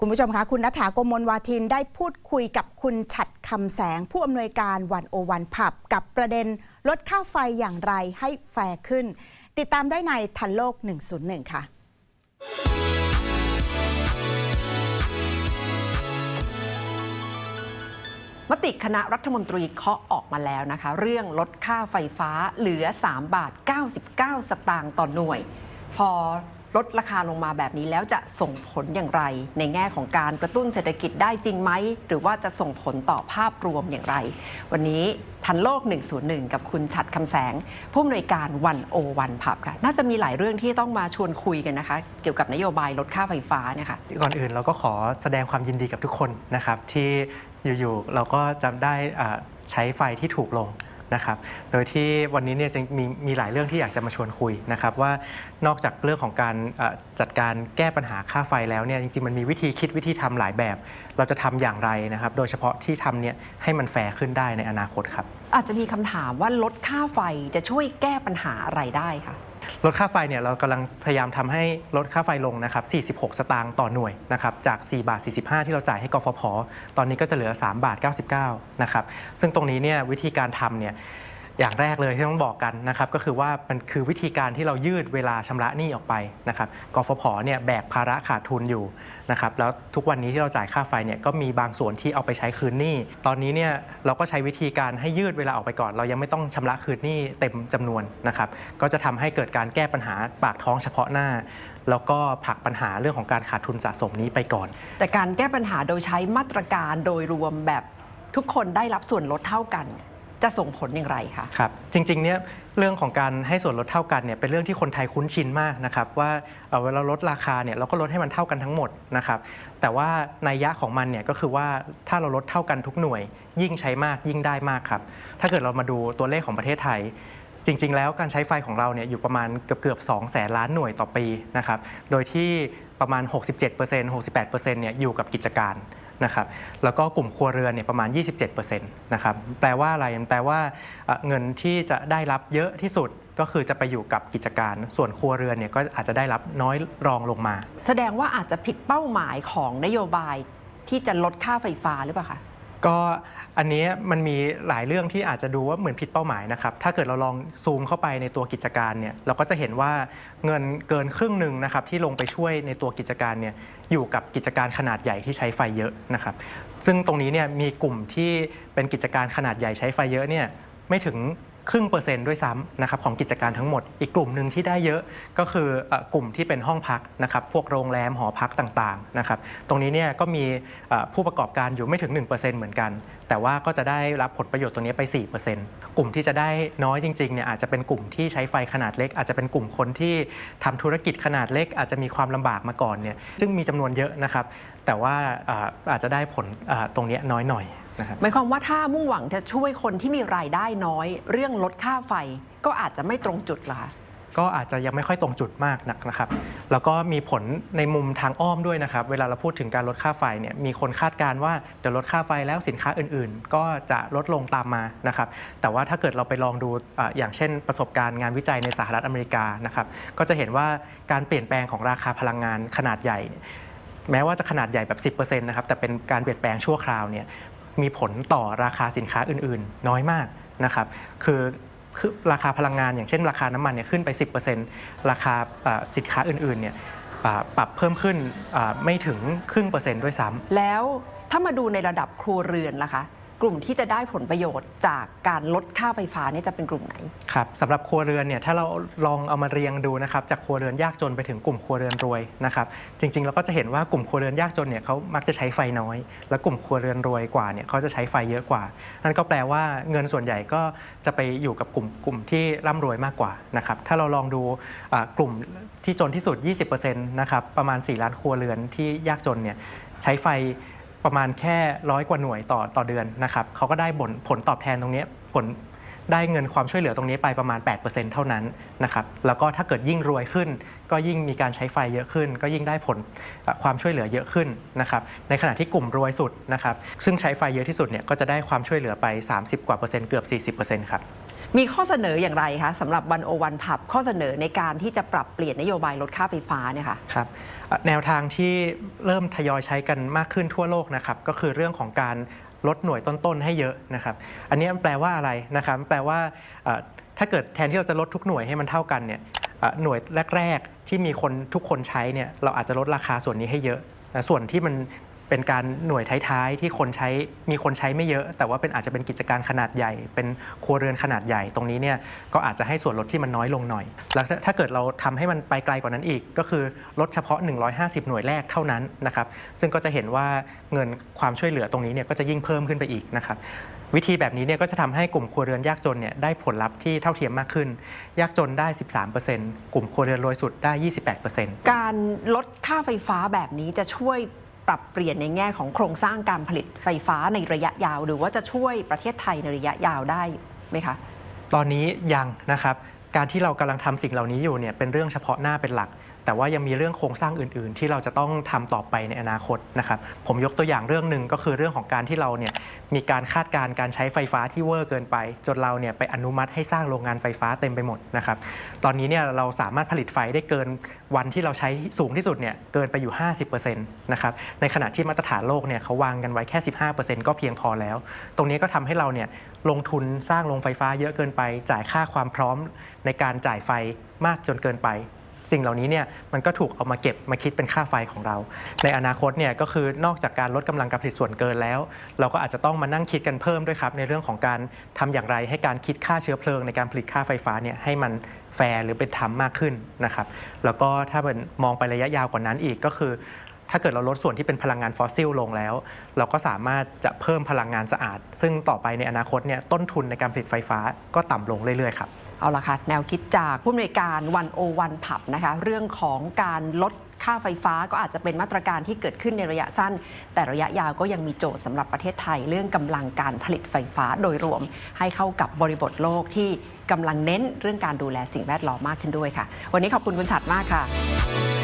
คุณผู้ชมคะคุณนัฐากมลวาทินได้พูดคุยกับคุณฉัดคำแสง ผู้อำนวยการวันโอวันผับ กับประเด็นลดค่าไฟอย่างไรให้แฟร์ขึ้น ติดตามได้ในทันโลก 101 ค่ะมติคณะรัฐมนตรีเคาะออกมาแล้วนะคะ เรื่องลดค่าไฟฟ้าเหลือ 3 บาท 99 สตางค์ต่อหน่วย พอ ลดราคาลงมาแบบนี้แล้วจะส่งผลอย่างไร ในแง่ของการกระตุ้นเศรษฐกิจได้จริงไหม หรือว่าจะส่งผลต่อภาพรวมอย่างไร วันนี้ทันโลก 101 กับคุณชัดคำแสง ผู้อำนวยการวันโอวันพับค่ะ น่าจะมีหลายเรื่องที่ต้องมาชวนคุยกันนะคะ เกี่ยวกับนโยบายลดค่าไฟฟ้าเนี่ยค่ะก่อนอื่นเราก็ขอแสดงความยินดีกับทุกคนนะครับที่อยู่ๆเราก็จะได้ใช้ไฟที่ถูกลง นะครับ โดยที่วันนี้เนี่ยจะมีมีหลายเรื่องที่อยากจะมาชวนคุยนะครับว่านอกจากเรื่องของการจัดการแก้ปัญหาค่าไฟแล้วเนี่ยจริงๆมันมีวิธีคิดวิธีทำหลายแบบ เราจะทำอย่างไรนะครับ โดยเฉพาะที่ทำเนี่ยให้มันแฟร์ขึ้นได้ในอนาคตครับ อาจจะมีคำถามว่าลดค่าไฟจะช่วยแก้ปัญหาอะไรได้คะ ลดค่าไฟเนี่ยเรากำลังพยายามทำให้ลดค่าไฟลงนะครับ 46 สตางค์ต่อหน่วยนะครับจาก 4 บาท 45 ที่เราจ่ายให้กฟผ ตอนนี้ก็จะเหลือ 3 บาท 99 นะครับ ซึ่งตรงนี้เนี่ยวิธีการทำเนี่ย อย่างแรกเลยที่ต้องบอกกันนะครับก็คือว่ามันคือวิธีการที่เรายืดเวลาชำระหนี้ออกไปนะครับกฟผเนี่ยแบกภาระขาดทุนอยู่นะครับแล้วทุกวันนี้ที่เราจ่ายค่าไฟเนี่ยก็มีบางส่วนที่เอาไปใช้คืนหนี้ ตอนนี้เนี่ยเราก็ใช้วิธีการให้ยืดเวลาออกไปก่อน เรายังไม่ต้องชำระคืนหนี้เต็มจำนวนนะครับก็จะทำให้เกิดการแก้ปัญหาปากท้องเฉพาะหน้า แล้วก็ผลักปัญหาเรื่องของการขาดทุนสะสมนี้ไปก่อน แต่การแก้ปัญหาโดยใช้มาตรการโดยรวมแบบทุกคนได้รับส่วนลดเท่ากัน จะส่งผลอย่างไรคะ ครับจริงๆเนี่ยเรื่องของการให้ส่วนลดเท่ากันเนี่ยเป็นเรื่องที่คนไทยคุ้นชินมากนะครับว่าเอ่อเวลาลดราคาเนี่ยเราก็ลดให้มันเท่ากันทั้งหมดนะครับแต่ว่านัยยะของมันเนี่ยก็คือว่าถ้าเราลดเท่ากันทุกหน่วย ยิ่งใช้มากยิ่งได้มากครับถ้าเกิดเรามาดูตัวเลขของประเทศไทย จริงๆ แล้วการใช้ไฟของเราเนี่ยอยู่ประมาณเกือบเกือบ2แสนล้านหน่วยต่อปีนะครับโดยที่ประมาณ 67% 68%เนี่ยอยู่กับกิจการ นะครับแล้วก็กลุ่มครัวเรือนเนี่ยประมาณ 27%นะครับแปลว่าอะไรแปลว่าเเงินที่จะได้รับเยอะที่สุดก็คือจะไปอยู่กับกิจการ ส่วนครัวเรือนเนี่ยก็อาจจะได้รับน้อยรองลงมา แสดงว่าอาจจะผิดเป้าหมายของนโยบายที่จะลดค่าไฟฟ้าหรือเปล่าคะ ก็อันนี้มันมีหลายเรื่องที่อาจจะดูว่าเหมือนผิดเป้าหมายนะครับ ถ้าเกิดเราลองซูมเข้าไปในตัวกิจการเนี่ยเราก็จะเห็นว่าเงินเกินครึ่งหนึ่งนะครับที่ลงไปช่วยในตัวกิจการเนี่ยอยู่กับกิจการขนาดใหญ่ที่ใช้ไฟเยอะนะครับ ซึ่งตรงนี้เนี่ยมีกลุ่มที่เป็นกิจการขนาดใหญ่ใช้ไฟเยอะเนี่ยไม่ถึง ครึ่งเปอร์เซ็นต์ด้วยซ้ำนะครับของกิจการทั้งหมด อีกกลุ่มหนึ่งที่ได้เยอะก็คืออกลุ่มที่เป็นห้องพักนะครับพวกโรงแรมหอพักต่างๆนะครับตรงนี้เนี่ยก็มีผู้ประกอบการอยู่ไม่ถึง 1%เหมือนกัน แต่ว่าก็จะได้รับผลประโยชน์ตรงนี้ไป 4%กลุ่มที่จะได้น้อยจริงๆเนี่ยอาจจะเป็นกลุ่มที่ใช้ไฟขนาดเล็ก อาจจะเป็นกลุ่มคนที่ทำธุรกิจขนาดเล็ก อาจจะมีความลำบากมาก่อนเนี่ยซึ่งมีจำนวนเยอะนะครับแต่ว่าอาจจะได้ผลตรงนี้น้อยหน่อย นะครับหมายความว่าถ้ามุ่งหวังจะช่วยคนที่มีรายได้น้อย เรื่องลดค่าไฟก็อาจจะไม่ตรงจุดละคะก็อาจจะยังไม่ค่อยตรงจุดมากนักนะครับ แล้วก็มีผลในมุมทางอ้อมด้วยนะครับ เวลาเราพูดถึงการลดค่าไฟเนี่ย มีคนคาดการณ์ว่าเดี๋ยวลดค่าไฟแล้วสินค้าอื่นๆ ก็จะลดลงตามมานะครับ แต่ว่าถ้าเกิดเราไปลองดูอ่าอย่างเช่น ประสบการณ์งานวิจัยในสหรัฐอเมริกานะครับ ก็จะเห็นว่าการเปลี่ยนแปลงของราคาพลังงานขนาดใหญ่แม้ว่าจะขนาดใหญ่แบบ 10%นะครับ แต่เป็นการเปลี่ยนแปลงชั่วคราวเนี่ย มีผลต่อราคาสินค้าอื่นๆ น้อยมากนะครับคือคือราคาพลังงานอย่างเช่น ราคาน้ำมันเนี่ยขึ้นไป 10%ราคาสินค้าอื่นๆเนี่ยปรับเพิ่มขึ้นไม่ถึงครึ่งเปอร์เซ็นต์ด้วยซ้ำแล้วถ้ามาดูในระดับครัวเรือนล่ะคะ กลุ่มที่จะได้ผลประโยชน์จากการลดค่าไฟฟ้าเนี่ยจะเป็นกลุ่มไหน ครับสำหรับครัวเรือนเนี่ยถ้าเราลองเอามาเรียงดูนะครับจากครัวเรือนยากจนไปถึงกลุ่มครัวเรือนรวยนะครับจริงๆเราก็จะเห็นว่ากลุ่มครัวเรือนยากจนเนี่ยเขามักจะใช้ไฟน้อย และกลุ่มครัวเรือนรวยกว่าเนี่ยเขาจะใช้ไฟเยอะกว่า นั่นก็แปลว่าเงินส่วนใหญ่ก็จะไปอยู่กับกลุ่มกลุ่มที่ร่ำรวยมากกว่านะครับถ้าเราลองดูกลุ่มที่จนที่สุด 20%นะครับประมาณ 4 ล้านครัวเรือนที่ยากจนเนี่ยใช้ไฟ ประมาณแค่ร้อยกว่าหน่วยต่อต่อเดือนนะครับเขาก็ได้ผลผลตอบแทนตรงนี้ผลได้เงินความช่วยเหลือตรงนี้ไปประมาณ 8%เท่านั้นนะครับ แล้วก็ถ้าเกิดยิ่งรวยขึ้น ก็ยิ่งมีการใช้ไฟเยอะขึ้น ก็ยิ่งได้ผลความช่วยเหลือเยอะขึ้นนะครับ ในขณะที่กลุ่มรวยสุดนะครับ ซึ่งใช้ไฟเยอะที่สุดเนี่ย ก็จะได้ความช่วยเหลือไป 30 กว่าเปอร์เซ็นต์เกือบ 40%ครับ มีข้อเสนออย่างไรคะสำหรับวันโอวันผับข้อเสนอในการที่จะปรับเปลี่ยนนโยบายลดค่าไฟฟ้าเนี่ยค่ะครับแนวทางที่เริ่มทยอยใช้กันมากขึ้นทั่วโลกนะครับก็คือเรื่องของการลดหน่วยต้นๆให้เยอะนะครับ อันนี้มันแปลว่าอะไรนะครับ แปลว่าถ้าเกิดแทนที่เราจะลดทุกหน่วยให้มันเท่ากันเนี่ยหน่วยแรก ๆ ที่มีคนทุกคนใช้เนี่ยเราอาจจะลดราคาส่วนนี้ให้เยอะแต่ส่วนที่มัน เป็นการหน่วยท้ายๆที่คนใช้มีคนใช้ไม่เยอะ แต่ว่าเป็นอาจจะเป็นกิจการขนาดใหญ่ เป็นครัวเรือนขนาดใหญ่ตรงนี้เนี่ยก็อาจจะให้ส่วนลดที่มันน้อยลงหน่อย แล้วถ้าถ้าเกิดเราทำให้มันไปไกลกว่านั้นอีก ก็คือลดเฉพาะ 150 หน่วยแรกเท่านั้นนะครับซึ่งก็จะเห็นว่าเงินความช่วยเหลือตรงนี้เนี่ยก็จะยิ่งเพิ่มขึ้นไปอีกนะครับวิธีแบบนี้เนี่ยก็จะทำให้กลุ่มครัวเรือนยากจนเนี่ยได้ผลลัพธ์ที่เท่าเทียมมากขึ้น ยากจนได้ 13%กลุ่มครัวเรือนรวยสุดได้ 28%การลดค่าไฟฟ้าแบบนี้จะช่วย ปรับเปลี่ยนในแง่ของโครงสร้างการผลิตไฟฟ้าในระยะยาว หรือว่าจะช่วยประเทศไทยในระยะยาวได้ไหมคะ ตอนนี้ยังนะครับ การที่เรากำลังทำสิ่งเหล่านี้อยู่เนี่ยเป็นเรื่องเฉพาะหน้าเป็นหลัก แต่ว่ายังมีเรื่องโครงสร้างอื่น ๆ ที่เราจะต้องทำต่อไปในอนาคตนะครับผมยกตัวอย่างเรื่องหนึ่งก็คือเรื่องของการที่เราเนี่ยมีการคาดการณ์การใช้ไฟฟ้าที่เวอร์เกินไป จนเราเนี่ยไปอนุมัติให้สร้างโรงงานไฟฟ้าเต็มไปหมดนะครับตอนนี้เนี่ยเราสามารถผลิตไฟได้เกินวันที่เราใช้สูงที่สุดเนี่ยเกินไปอยู่ 50%นะครับในขณะที่มาตรฐานโลกเนี่ยเขาวางกันไว้แค่ 15%ก็เพียงพอแล้ว ตรงนี้ก็ทำให้เราเนี่ยลงทุนสร้างโรงไฟฟ้าเยอะเกินไป จ่ายค่าความพร้อมในการจ่ายไฟมากจนเกินไป สิ่งเหล่านี้เนี่ยมันก็ถูกเอามาเก็บมาคิดเป็นค่าไฟของเรา ในอนาคตเนี่ยก็คือนอกจากการลดกำลังการผลิตส่วนเกินแล้ว เราก็อาจจะต้องมานั่งคิดกันเพิ่มด้วยครับในเรื่องของการทำอย่างไรให้การคิดค่าเชื้อเพลิง ในการผลิตค่าไฟฟ้าเนี่ยให้มันแฟร์หรือเป็นธรรมมากขึ้นนะครับแล้วก็ถ้าเป็นมองไประยะยาวกว่านั้นอีกก็คือ ถ้าเกิดเราลดส่วนที่เป็นพลังงานฟอสซิลลงแล้ว เราก็สามารถจะเพิ่มพลังงานสะอาด ซึ่งต่อไปในอนาคตเนี่ยต้นทุนในการผลิตไฟฟ้าก็ต่ำลงเรื่อยๆครับเอาละค่ะ แนวคิดจากผู้อำนวยการวันโอวันผับนะคะ เรื่องของการลดค่าไฟฟ้าก็อาจจะเป็นมาตรการที่เกิดขึ้นในระยะสั้น แต่ระยะยาวก็ยังมีโจทย์สำหรับประเทศไทย เรื่องกำลังการผลิตไฟฟ้าโดยรวม ให้เข้ากับบริบทโลกที่กำลังเน้นเรื่องการดูแลสิ่งแวดล้อมมากขึ้นด้วยค่ะ วันนี้ขอบคุณคุณฉัดมากค่ะ